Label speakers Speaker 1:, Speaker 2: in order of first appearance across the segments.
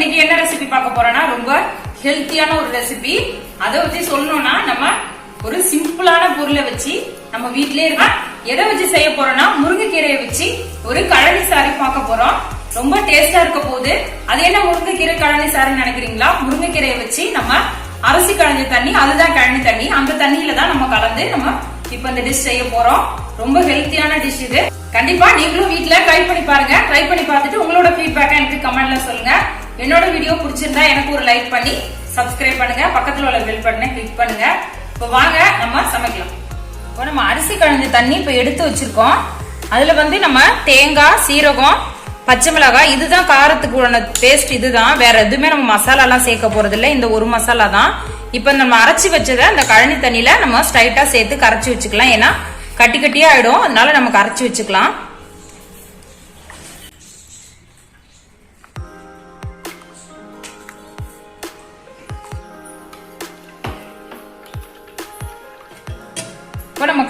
Speaker 1: இன்னைக்கு என்ன ரெசிபி பார்க்க போறோம்னா ரொம்ப ஹெல்த்தியான ஒரு ரெசிபி அதை வச்சு சொல்லணும்னா நம்ம ஒரு சிம்பிளான பொருளை வச்சு நம்ம வீட்லயே இருக்க எதை வச்சு செய்ய போறோம்னா முருங்கைக்கீரையை வச்சு ஒரு கழனி சாரி பார்க்க போறோம். ரொம்ப டேஸ்டா இருக்க போகுது. அது என்ன முருங்கைக்கீரை கழனி சாரின்னு நினைக்கிறீங்களா? முருங்கைக்கீரையை வச்சு நம்ம அரிசி கழனி தண்ணி அதுதான் கழனி தண்ணி. அந்த தண்ணியில தான் நம்ம கலந்து நம்ம இப்ப இந்த டிஷ் செய்ய போறோம். ரொம்ப ஹெல்த்தியான டிஷ் இது. கண்டிப்பா நீங்களும் வீட்டுல ட்ரை பண்ணி பாருங்க. ட்ரை பண்ணி பார்த்துட்டு உங்களோட ஃபீட்பேக்கை எனக்கு கமெண்ட்ல சொல்லுங்க. என்னோட வீடியோ பிடிச்சிருந்தா எனக்கு ஒரு லைக் பண்ணி சப்ஸ்கிரைப் பண்ணுங்க. பக்கத்துல உள்ள பெல் பட்டனை கிளிக் பண்ணுங்க. இப்போ வாங்க நம்ம சமைக்கலாம். இப்போ நம்ம அரிசி கழிஞ்ச தண்ணி இப்போ எடுத்து வச்சிருக்கோம். அதுல வந்து நம்ம தேங்காய் சீரகம் பச்சை மிளகாய் இதுதான் காரத்துக்கு பேஸ்ட் இதுதான். வேற எதுவுமே நம்ம மசாலா எல்லாம் சேர்க்க போறது இல்லை இந்த ஒரு மசாலா தான். இப்போ நம்ம அரைச்சி வச்சதை அந்த கழனி தண்ணியில நம்ம ஸ்ட்ரைட்டா சேர்த்து கரைச்சி வச்சுக்கலாம். ஏன்னா கட்டி கட்டியே ஆயிடும். அதனால நம்ம கரைச்சி வச்சுக்கலாம்.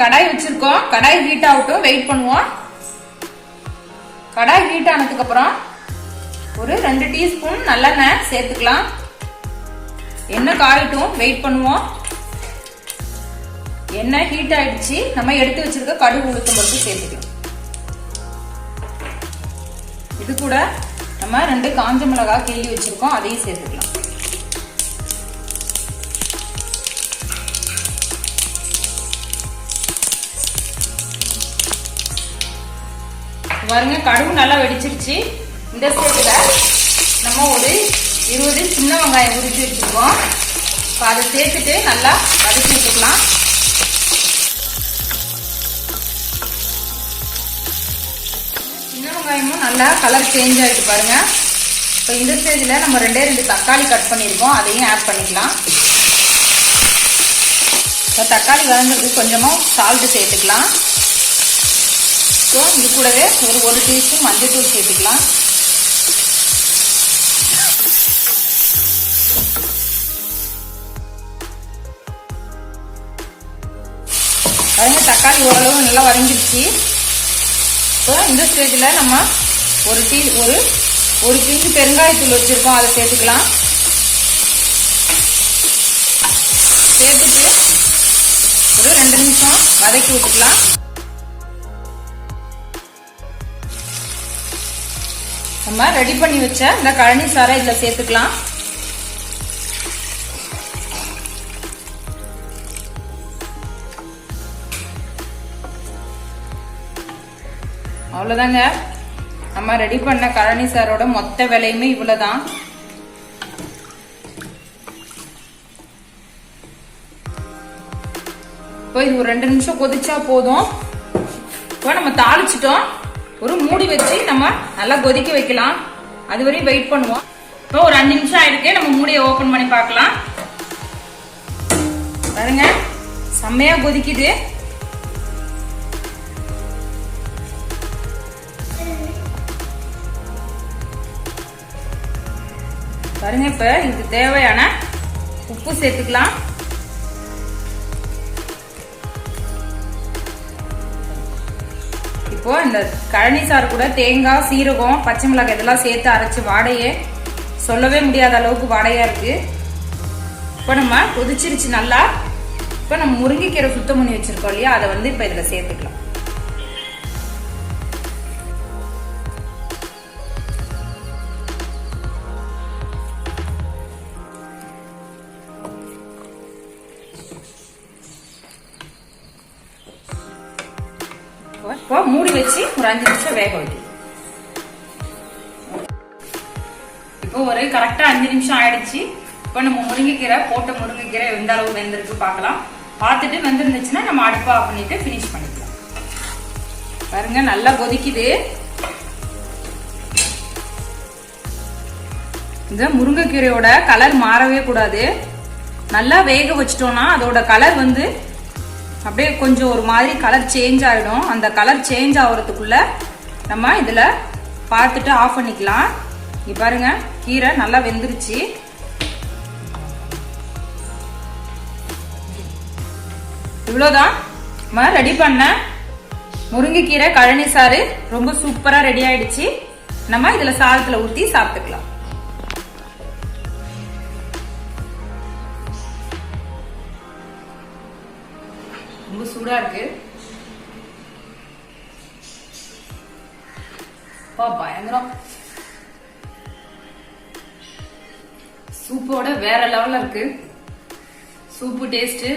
Speaker 1: கடாய் வச்சிருக்கோம். கடாய் ஹீட் ஆகட்டும் வெயிட் பண்ணுவோம். கடாய் ஹீட் ஆனதுக்கு அப்புறம் ஒரு ரெண்டு டீஸ்பூன் நல்லெண்ணெய் சேர்த்துக்கலாம். எண்ணெய் காயட்டும் வெயிட் பண்ணுவோம். எண்ணெய் ஹீட் ஆயிடுச்சு. நம்ம எடுத்து வச்சிருக்க கடுகு உளுத்தம் பருப்பு சேர்த்துக்கலாம். இது கூட நம்ம ரெண்டு காஞ்ச மிளகாய் கிள்ளி வச்சிருக்கோம். அதையும் சேர்த்துக்கலாம். பாருங்க கடுகு நல்லா வெடிச்சிருச்சு. இந்த ஸ்டேஜில் நம்ம ஒரு இருபது சின்ன வெங்காயம் உரிச்சு வச்சுருக்கோம். இப்போ அதை சேர்த்துட்டு நல்லா வதக்கி விட்டுக்கலாம் சின்ன வெங்காயமும் நல்லா கலர் சேஞ்ச் ஆகிட்டு பாருங்க. இப்போ இந்த ஸ்டேஜில் நம்ம ரெண்டே ரெண்டு தக்காளி கட் பண்ணியிருக்கோம். அதையும் ஆட் பண்ணிக்கலாம். இப்போ தக்காளி வதங்கிறதுக்கு கொஞ்சமாக சால்ட்டு சேர்த்துக்கலாம். ஸோ இது கூடவே ஒரு ஒரு டீஸ்பூன் மஞ்சள் சேர்த்துக்கலாம். பாருங்க தக்காளி ஓரளவு நல்லா வரைஞ்சிருச்சு ஸோ இந்த ஸ்டேஜில் நம்ம ஒரு டீ ஒரு ஒரு பிஞ்சு பெருங்காயத்தூள் வச்சுருக்கோம் அதை சேர்த்துக்கலாம். சேர்த்துட்டு ஒரு ரெண்டு நிமிஷம் வதக்கி விட்டுக்கலாம். நம்ம ரெடி பண்ணி வச்ச இந்த கழனி சாரை இதில் சேர்த்துக்கலாம். அவ்வளோதாங்க நம்ம ரெடி பண்ண கழனி சாரோட மொத்த விலையுமே இவ்வளோதான் இப்போ இது ஒரு ரெண்டு நிமிஷம் கொதிச்சா போதும். இப்போ நம்ம தாளிச்சிட்டோம். ஒரு மூடி வச்சு நம்ம நல்லா கொதிக்க வைக்கலாம். அது வரையும் வெயிட் பண்ணுவோம். இப்போ ஒரு அஞ்சு நிமிஷம் ஆயிருக்கு நம்ம மூடியை ஓப்பன் பண்ணி பார்க்கலாம். பாருங்க செம்மையா கொதிக்குது. பாருங்க இப்ப இதுக்கு தேவையான உப்பு சேர்த்துக்கலாம். இப்போ இந்த கழனி சாறு கூட தேங்காய் சீரகம் பச்சை மிளகாய் இதெல்லாம் சேர்த்து அரைச்சு வாடையே சொல்லவே முடியாத அளவுக்கு வாடையா இருக்கு. இப்போ நம்ம கொதிச்சிருச்சு நல்லா. இப்போ நம்ம முருங்கைக்கீரை சுத்தம் பண்ணி வச்சிருக்கோம் இல்லையா? அதை வந்து இப்போ இதில் சேர்த்துக்கலாம். இப்போ மூடி வச்சு ஒரு அஞ்சு நிமிஷம் வேக வைக்கணும். இப்போ ஒரு கரெக்டா அஞ்சு நிமிஷம் ஆயிடுச்சு. இப்போ நம்ம முருங்கைக்கீரை போட்ட முருங்கைக்கீரை எந்த அளவு வெந்திருக்கு பார்க்கலாம். பார்த்துட்டு வெந்திருந்துச்சுன்னா நம்ம அடுப்பா ஆஃப் பண்ணிட்டு ஃபினிஷ் பண்ணிக்கலாம். பாருங்க நல்லா கொதிக்குது. இந்த முருங்கைக்கீரையோட கலர் மாறவே கூடாது. நல்லா வேக வச்சிட்டோம்னா அதோட கலர் வந்து அப்படியே கொஞ்சம் ஒரு மாதிரி கலர் சேஞ்ச் ஆகிடும் அந்த கலர் சேஞ்ச் ஆகிறதுக்குள்ள நம்ம இதில் பார்த்துட்டு ஆஃப் பண்ணிக்கலாம். இங்கே பாருங்கள் கீரை நல்லா வெந்துருச்சு. இவ்வளோதான் நம்ம ரெடி பண்ண முருங்கைக்கீரை கழனி சாறு ரொம்ப சூப்பராக ரெடி ஆயிடுச்சு. நம்ம இதில் சாதத்தில் ஊற்றி சாப்பிட்டுக்கலாம். சூடா இருக்கு. பயங்கரம். சூப்போட வேற லெவல்ல இருக்கு. சூப்பு டேஸ்ட்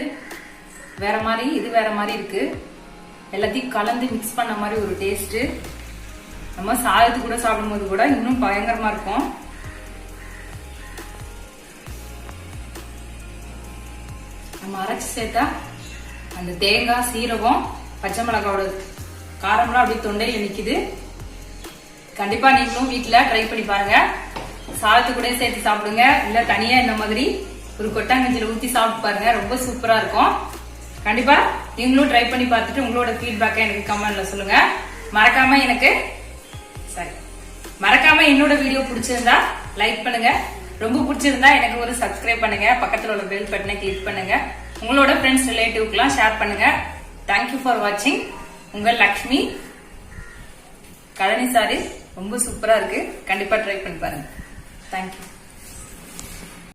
Speaker 1: வேற மாதிரி இது வேற மாதிரி இருக்கு. எல்லாத்தையும் கலந்து மிக்ஸ் பண்ண மாதிரி ஒரு டேஸ்ட் நம்ம சாதத்து கூட சாப்பிடும்போது கூட இன்னும் பயங்கரமா இருக்கும். நம்ம அரைச்சு சேர்த்தா அந்த தேங்காய் சீரகம் பச்சை மிளகாவோட காரம்லாம் அப்படியே தொண்டையில நிக்குது. கண்டிப்பா நீங்களும் வீட்டில் ட்ரை பண்ணி பாருங்க. சாதத்து கூட சேர்த்து சாப்பிடுங்க. இல்ல தனியா இந்த மாதிரி ஒரு கொட்டாங்கஞ்சில ஊத்தி சாப்பிட்டு பாருங்க. ரொம்ப சூப்பரா இருக்கும். கண்டிப்பா நீங்களும் ட்ரை பண்ணி பார்த்துட்டு உங்களோட ஃபீட்பேக்கை எனக்கு கமெண்ட்ல சொல்லுங்க. மறக்காம எனக்கு சரி மறக்காம என்னோட வீடியோ பிடிச்சிருந்தா லைக் பண்ணுங்க. ரொம்ப பிடிச்சிருந்தா எனக்கு ஒரு சப்ஸ்கிரைப் பண்ணுங்க. பக்கத்துல உள்ள பெல் பட்டனை கிளிக் பண்ணுங்க. உங்களோட ஃப்ரெண்ட்ஸ் ரிலேட்டிவ்க்குலாம் ஷேர் பண்ணுங்க. தேங்க்யூ ஃபார் வாட்சிங் உங்கள் லக்ஷ்மி. கழனி சாரி ரொம்ப சூப்பரா இருக்கு. கண்டிப்பா ட்ரை பண்ணி பாருங்க. தேங்க்யூ